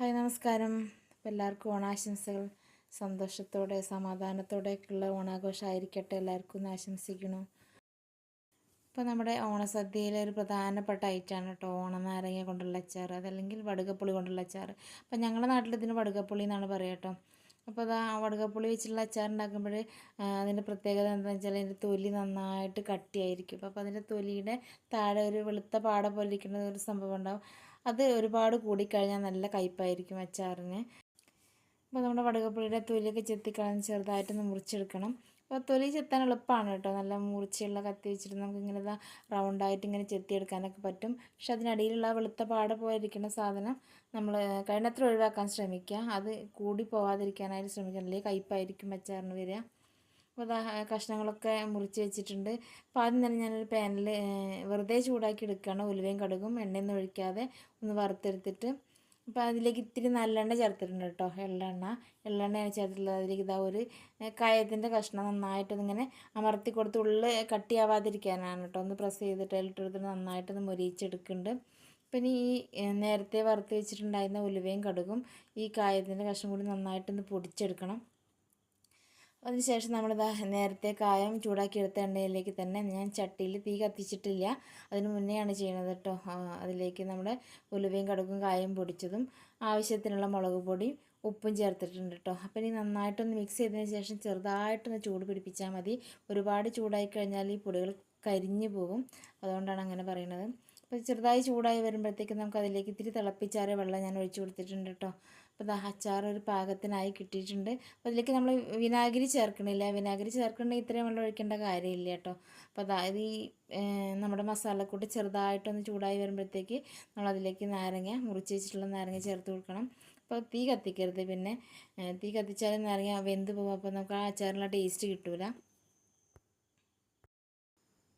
Hi നമസ്കാരം. എല്ലാവർക്കും ഓണാശംസകൾ. സന്തോഷത്തോടെ സമാധാനത്തോടെയൊക്കെയുള്ള ഓണാഘോഷമായിരിക്കട്ടെ. എല്ലാവർക്കും ആശംസിക്കുന്നു. ഇപ്പോൾ നമ്മുടെ ഓണസദ്യയിലെ ഒരു പ്രധാനപ്പെട്ട ഐറ്റമാണ് കേട്ടോ. ഓണനാരങ്ങ കൊണ്ടുള്ള അച്ചാർ അതല്ലെങ്കിൽ വടുകപ്പുളി കൊണ്ടുള്ള അച്ചാർ അപ്പം ഞങ്ങളുടെ നാട്ടിൽ ഇതിന് വടുകപ്പുളി എന്നാണ് പറയുക കേട്ടോ. അപ്പോൾ അത് വടകപ്പുളി വെച്ചിട്ടുള്ള അച്ചാർ ഉണ്ടാക്കുമ്പോൾ അതിന്റെ പ്രത്യേകത എന്താണെന്ന് വെച്ചാൽ അതിന്റെ തൊലി നന്നായിട്ട് കട്ടിയായിരിക്കും. അപ്പോൾ അതിന്റെ തൊലിയുടെ താഴെ ഒരു വെളുത്ത പാട പോലെ ഇരിക്കുന്ന ഒരു സംഭവം ഉണ്ടാവും. അത് ഒരുപാട് കൂടിക്കഴിഞ്ഞാൽ നല്ല കയ്പ്പായിരിക്കും അച്ചാറിന്. അപ്പോൾ നമ്മുടെ വടകപ്പുളിയുടെ തൊലിയൊക്കെ ചെത്തിക്കളഞ്ഞ് ചെറുതായിട്ടൊന്ന് മുറിച്ചെടുക്കണം. അപ്പോൾ തൊലി ചെത്താൻ എളുപ്പമാണ് കേട്ടോ. നല്ല മൂർച്ചയുള്ള കത്തി വെച്ചിട്ട് നമുക്ക് ഇങ്ങനെ റൗണ്ടായിട്ട് ഇങ്ങനെ ചെത്തിയെടുക്കാനൊക്കെ പറ്റും. പക്ഷെ അതിനടിയിലുള്ള വെളുത്ത പാട പോയിരിക്കുന്ന സാധനം നമ്മൾ കഴിഞ്ഞത്ര ഒഴിവാക്കാൻ ശ്രമിക്കുക. അത് കൂടി പോവാതിരിക്കാനായിട്ട് ശ്രമിക്കുക. അല്ലെങ്കിൽ കയ്പായിരിക്കും അച്ചാറിന് വരിക. അപ്പോൾ അതാ കഷ്ണങ്ങളൊക്കെ മുറിച്ച് വെച്ചിട്ടുണ്ട്. അപ്പോൾ ആദ്യം തന്നെ ഞാനൊരു പാനിൽ വെറുതെ ചൂടാക്കി എടുക്കുകയാണ്. ഉലുവയും കടുകും എണ്ണയൊന്നും ഒഴിക്കാതെ ഒന്ന് വറുത്തെടുത്തിട്ട് അപ്പോൾ അതിലേക്ക് ഇത്തിരി നല്ലെണ്ണ ചേർത്തിട്ടുണ്ട് കേട്ടോ. എള്ളെണ്ണ. എള്ളെണ്ണയാണ് ചേർത്തിട്ടുള്ളത്. അതിലേക്ക് ഇതാ ഒരു കയത്തിന്റെ കഷ്ണം നന്നായിട്ടൊന്നിങ്ങനെ അമർത്തി കൊടുത്ത് ഉള്ളിൽ കട്ടിയാവാതിരിക്കാനാണ് കേട്ടോ. ഒന്ന് പ്രസ് ചെയ്തിട്ട് ഇട്ടെടുത്തിട്ട് നന്നായിട്ടൊന്ന് മുരിയിച്ചെടുക്കുന്നുണ്ട്. പിന്നെ ഈ നേരത്തെ വറുത്ത് വെച്ചിട്ടുണ്ടായിരുന്ന ഉലുവയും കടുകും ഈ കായത്തിന്റെ കഷ്ണം കൂടി നന്നായിട്ടൊന്ന് പൊടിച്ചെടുക്കണം. അതിനുശേഷം നമ്മളിതാ നേരത്തെ കായം ചൂടാക്കി എടുത്ത എണ്ണയിലേക്ക് തന്നെ ഞാൻ ചട്ടിയിൽ തീ കത്തിച്ചിട്ടില്ല. അതിന് മുന്നെയാണ് ചെയ്യുന്നത് കേട്ടോ. അതിലേക്ക് നമ്മുടെ ഉലുവയും കടുകും കായം പൊടിച്ചതും ആവശ്യത്തിനുള്ള മുളക് പൊടിയും ഉപ്പും ചേർത്തിട്ടുണ്ട് കേട്ടോ. അപ്പം ഇനി നന്നായിട്ടൊന്ന് മിക്സ് ചെയ്തതിന് ശേഷം ചെറുതായിട്ടൊന്ന് ചൂട് പിടിപ്പിച്ചാൽ മതി. ഒരുപാട് ചൂടായി കഴിഞ്ഞാൽ ഈ പൊടികൾ കരിഞ്ഞു പോകും. അതുകൊണ്ടാണ് അങ്ങനെ പറയുന്നത്. അപ്പോൾ ചെറുതായി ചൂടായി വരുമ്പോഴത്തേക്ക് നമുക്ക് അതിലേക്ക് ഇത്തിരി തിളപ്പിച്ചാറിയ വെള്ളം ഞാൻ ഒഴിച്ചു കൊടുത്തിട്ടുണ്ട് കേട്ടോ. അപ്പോൾ ദാ അച്ചാർ ഒരു പാകത്തിനായി കിട്ടിയിട്ടുണ്ട്. അപ്പോൾ അതിലേക്ക് നമ്മൾ വിനാഗിരി ചേർക്കണില്ല. വിനാഗിരി ചേർക്കണമെങ്കിൽ ഇത്രയും വെള്ളം ഒഴിക്കേണ്ട കാര്യമില്ല കേട്ടോ. അപ്പോൾ അതായത് ഈ നമ്മുടെ മസാലക്കൂട്ട് ചെറുതായിട്ടൊന്ന് ചൂടായി വരുമ്പോഴത്തേക്ക് നമ്മൾ അതിലേക്ക് നാരങ്ങ മുറിച്ച് വെച്ചിട്ടുള്ള നാരങ്ങ ചേർത്ത് കൊടുക്കണം. അപ്പോൾ തീ കത്തിക്കരുത് പിന്നെ. തീ കത്തിച്ചാലും നാരങ്ങ വെന്ത് പോകും. അപ്പോൾ നമുക്ക് ആ അച്ചാറിനുള്ള ടേസ്റ്റ് കിട്ടില്ല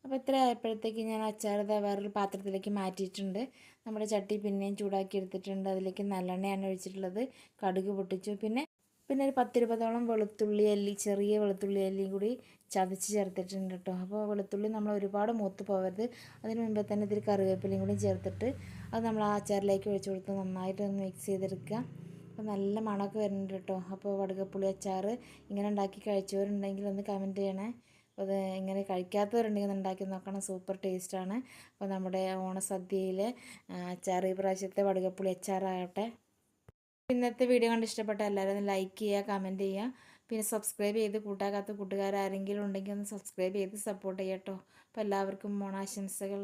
അപ്പോൾ ഇത്ര ആയപ്പോഴത്തേക്ക് ഞാൻ അച്ചാർ വേറൊരു പാത്രത്തിലേക്ക് മാറ്റിയിട്ടുണ്ട്. നമ്മുടെ ചട്ടി പിന്നെയും ചൂടാക്കി എടുത്തിട്ടുണ്ട്. അതിലേക്ക് നല്ലെണ്ണയാണ് ഒഴിച്ചിട്ടുള്ളത്. കടുക് പൊട്ടിച്ചു. പിന്നെ പിന്നെ ഒരു പത്തിരുപതോളം വെളുത്തുള്ളി അല്ലി ചെറിയ വെളുത്തുള്ളി അല്ലിയും കൂടി ചതച്ച് ചേർത്തിട്ടുണ്ട് കേട്ടോ. അപ്പോൾ വെളുത്തുള്ളി നമ്മൾ ഒരുപാട് മൂത്ത് പോകരുത്. അതിന് മുമ്പേ തന്നെ ഇതിൽ കറിവേപ്പിലയും കൂടി ചേർത്തിട്ട് അത് നമ്മൾ ആ അച്ചാറിലേക്ക് ഒഴിച്ചു കൊടുത്ത് നന്നായിട്ട് ഒന്ന് മിക്സ് ചെയ്തെടുക്കുക. അപ്പോൾ നല്ല മണമൊക്കെ വരുന്നുണ്ട് കേട്ടോ. അപ്പോൾ വടുകപ്പുളി അച്ചാർ ഇങ്ങനെ ഉണ്ടാക്കി കഴിച്ചവരുണ്ടെങ്കിൽ ഒന്ന് കമന്റ് ചെയ്യണേ. അപ്പോൾ ഇങ്ങനെ കഴിക്കാത്തവരുണ്ടെങ്കിൽ ഉണ്ടാക്കി നോക്കണം. സൂപ്പർ ടേസ്റ്റാണ് അപ്പോൾ നമ്മുടെ ഓണസദ്യയിൽ അച്ചാർ ഈ പ്രാവശ്യത്തെ വടുകപ്പുളി അച്ചാറാകട്ടെ. ഇന്നത്തെ വീഡിയോ കണ്ട് ഇഷ്ടപ്പെട്ട എല്ലാവരും ഒന്ന് ലൈക്ക് ചെയ്യുക കമന്റ് ചെയ്യുക. പിന്നെ സബ്സ്ക്രൈബ് ചെയ്ത് കൂട്ടാക്കാത്ത കൂട്ടുകാരാരെങ്കിലും ഉണ്ടെങ്കിൽ ഒന്ന് സബ്സ്ക്രൈബ് ചെയ്ത് സപ്പോർട്ട് ചെയ്യട്ടോ. അപ്പോൾ എല്ലാവർക്കും ഓണാശംസകൾ.